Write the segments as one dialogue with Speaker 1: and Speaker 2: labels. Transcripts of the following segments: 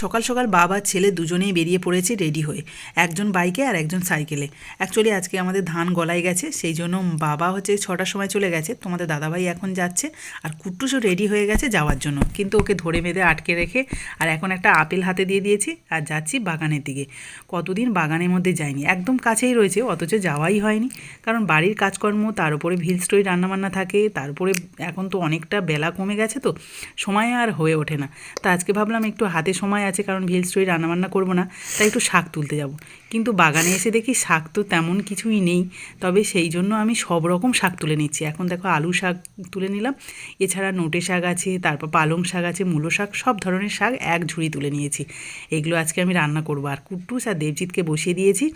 Speaker 1: সকাল সকাল বাবা, ছেলে দুজনেই বেরিয়ে পড়েছে রেডি হয়ে। একজন বাইকে আর একজন সাইকেলে। অ্যাকচুয়ালি আজকে আমাদের ধান গলায় গেছে, সেই জন্য বাবা হচ্ছে ছটার সময় চলে গেছে। তোমাদের দাদাভাই এখন যাচ্ছে আর কুট্টুসও রেডি হয়ে গেছে যাওয়ার জন্য। কিন্তু ওকে ধরে বেঁধে আটকে রেখে আর এখন একটা আপেল হাতে দিয়ে দিয়েছি আর যাচ্ছি বাগানের দিকে। কতদিন বাগানের মধ্যে যাইনি? একদম কাছেই রয়েছে, অথচ যাওয়াই হয়নি। কারণ বাড়ির কাজকর্ম, তার উপরে ভিল স্টোরি রান্নাবান্না থাকে, তার উপরে এখন তো অনেকটা বেলা কমে গেছে তো, সময় আর হয়ে ওঠে না। তা আজকে ভাবলাম একটু হাতে সময় আছে কারণ ভিল স্টোরি রান্নাবান্না করব না, তাই একটু শাক তুলতে যাব। কিন্তু বাগানে এসে দেখি শাক তো তেমন কিছুই নেই, তবে সেই জন্য আমি সব রকম শাক তুলে নিচ্ছি। এখন দেখো আলু শাক তুলে নিলাম, এছাড়া নোটে শাক আছে, তারপর পালং শাক আছে, মূলো শাক, সব ধরনের শাক এক ঝুড়ি তুলে নিয়েছি। এগুলো আজকে আমি রান্না করব। আর কুট্টুস আর দেবজিৎকে বসিয়ে দিয়েছি।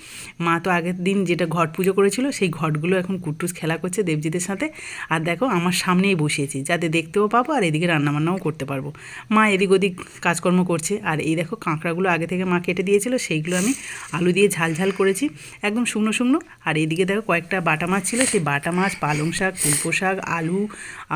Speaker 1: মা তো আগের দিন যেটা ঘট পুজো করেছিল, সেই ঘটগুলো এখন কুট্টুস খেলা করছে দেবজিতের সাথে। আর দেখো আমার সামনেই বসিয়েছি, যাতে দেখতেও পাবো আর এদিকে রান্নাবান্নাও করতে পারব। মা এদিক ওদিক কাজকর্ম করছে, আর এই দেখো কাঁকড়াগুলো আগে থেকে মা কেটে দিয়েছিল, সেইগুলো আমি আলু দিয়ে ঝাল ঝাল করেছি। একদম শুকনো শুকনো। আর এদিকে দেখো কয়েকটা বাটা মাছ ছিল, সেই বাটা মাছ, পালং শাক কুলপো শাক, আলু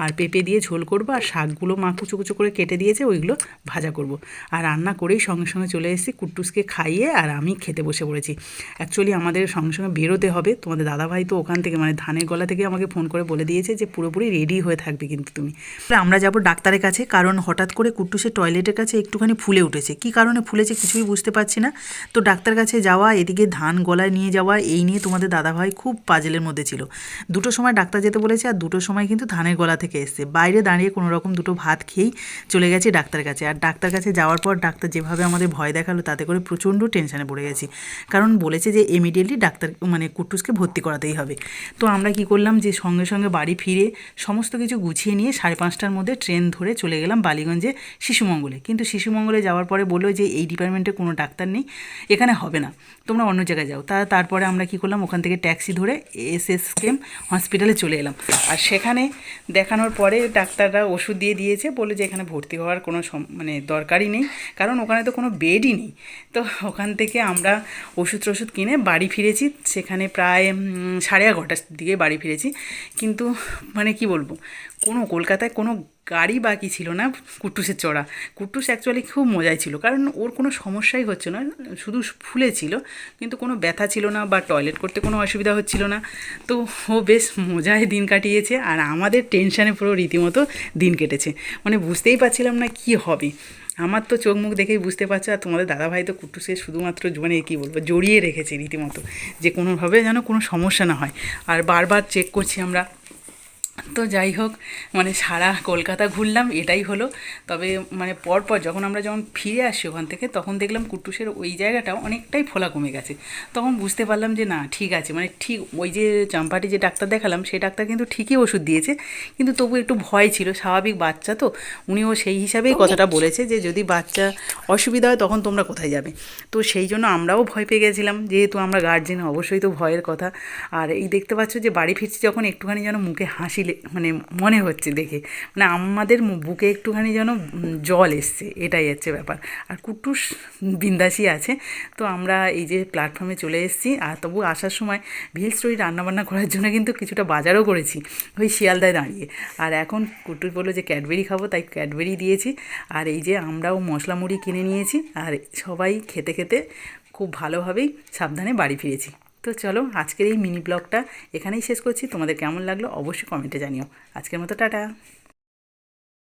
Speaker 1: আর পেঁপে দিয়ে ঝোল করব। আর শাকগুলো মা কুচো কুচো করে কেটে দিয়েছে, ওইগুলো ভাজা করব। আর রান্না করেই সঙ্গে সঙ্গে চলে এসেছি কুট্টুসকে খাইয়ে, আর আমি খেতে বসে পড়েছি। অ্যাকচুয়ালি আমাদের সঙ্গে সঙ্গে বেরোতে হবে। তোমাদের দাদাভাই তো ওখান থেকে মানে ধানের গলা থেকে আমাকে ফোন করে বলে দিয়েছে যে পুরোপুরি রেডি হয়ে থাকবে কিন্তু তুমি। আমরা যাব ডাক্তারের কাছে, কারণ হঠাৎ করে কুট্টুসের টয়লেটের কাছে একটুখানি ফুলে উঠেছে। কি কারণে ফুলেছে কিছুই বুঝতে পারছি না। তো ডাক্তার কাছে যাওয়া, এদিকে ধান গলায় নিয়ে যাওয়া, এই নিয়ে তোমাদের দাদাভাই খুব পাজেলের মধ্যে ছিল। দুটো সময় ডাক্তার যেতে বলেছে আর দুটো সময় কিন্তু ধানের গলা থেকে এসছে। বাইরে দাঁড়িয়ে কোনো রকম দুটো ভাত খেয়েই চলে গেছি ডাক্তার কাছে। আর ডাক্তার কাছে যাওয়ার পর ডাক্তার যেভাবে আমাদের ভয় দেখাল, তাতে করে প্রচণ্ড টেনশনে পড়ে গেছি। কারণ বলেছে যে ইমিডিয়েটলি ডাক্তার মানে কুট্টুসকে ভর্তি করাতেই হবে। তো আমরা কি করলাম যে, সঙ্গে সঙ্গে বাড়ি ফিরে সমস্ত কিছু গুছিয়ে নিয়ে সাড়ে পাঁচটার মধ্যে ট্রেন ধরে চলে গেলাম বালিগঞ্জে শিশুমঙ্গলে। কিন্তু শিশুমঙ্গলে যাওয়ার পরে বলল যে এই ডিপার্টমেন্টে কোনো ডাক্তার নেই, এখানে হবে না। তোমরা অন্য জায়গায় যাও। তা তারপরে আমরা কি করলাম, ওখান থেকে ট্যাক্সি ধরে এস এস কেম হসপিটালে চলে এলাম। আর সেখানে দেখানোর পরে ডাক্তাররা ওষুধ দিয়ে দিয়েছে বলে যে এখানে ভর্তি হওয়ার কোনো মানে দরকারই নেই, কারণ ওখানে তো কোনো বেডই নেই। তো ওখান থেকে আমরা ওষুধ টষুধ কিনে বাড়ি ফিরেছি। সেখানে প্রায় সাড়ে এগারোটার দিকে বাড়ি ফিরেছি। কিন্তু মানে কি বলব, কোনো কলকাতায় কোনো গাড়ি বাকি ছিল না, কুট্টুসের চড়া। কুট্টুস অ্যাকচুয়ালি খুব মজাই ছিল, কারণ ওর কোনো সমস্যাই হচ্ছে না, শুধু ফুলে ছিল, কিন্তু কোনো ব্যথা ছিল না বা টয়লেট করতে কোনো অসুবিধা হচ্ছিল না। তো ও বেশ মজায় দিন কাটিয়েছে আর আমাদের টেনশানে পুরো রীতিমতো দিন কেটেছে। মানে বুঝতেই পারছিলাম না কি হবে। আমার তো চোখ মুখ দেখেই বুঝতে পারছ, আর তোমাদের দাদাভাই তো কুট্টুসকে শুধুমাত্র মানে কী বলব, জড়িয়ে রেখেছে রীতিমতো, যে কোনোভাবে যেন কোনো সমস্যা না হয়। আর বারবার চেক করছি আমরা তো যাই হোক মানে সারা কলকাতা ঘুরলাম এটাই হলো। তবে মানে পরপর যখন আমরা যখন ফিরে আসি ওখান থেকে তখন দেখলাম কুট্টুসের ওই জায়গাটা অনেকটাই ফোলা কমে গেছে। তখন বুঝতে পারলাম যে না ঠিক আছে মানে ঠিক ওই যে চাম্পাটি যে ডাক্তার দেখালাম সেই ডাক্তার কিন্তু ঠিকই ওষুধ দিয়েছে। কিন্তু তবু একটু ভয় ছিল স্বাভাবিক বাচ্চা তো উনিও সেই হিসাবেই কথাটা বলেছে যে যদি বাচ্চা অসুবিধা হয় তখন তোমরা কোথায় যাবে? তো সেই জন্য আমরাও ভয় পেয়ে গেছিলাম যেহেতু আমরা গার্জেন অবশ্যই তো ভয়ের কথা। আর এই দেখতে পাচ্ছ যে বাড়ি ফিরছি যখন একটুখানি যেন মুখে হাসি লে- মানে মনে হচ্ছে দেখে। মানে আমাদের বুকে একটুখানি যেন জল এসছে, এটাই হচ্ছে ব্যাপার। আর কুটুস বিন্দাসই আছে। তো আমরা এই যে প্ল্যাটফর্মে চলে এসেছি। আর তবু আসার সময় ভিল স্টোরি রান্নাবান্না করার জন্য কিন্তু কিছুটা বাজারও করেছি, ওই শিয়ালদায় দাঁড়িয়ে। আর এখন কুটুস বলল যে ক্যাডবেরি খাব, তাই ক্যাডবেরি দিয়েছি। আর এই যে আমরাও মশলা মুড়ি কিনে নিয়েছি। আর সবাই খেতে খেতে খুব ভালোভাবেই সাবধানে বাড়ি ফিরেছি। তো চলো আজকের এই মিনি ব্লগটা এখানেই শেষ করছি। তোমাদের কেমন লাগল অবশ্যই কমেন্টে জানিও। আজকের মতো টাটা।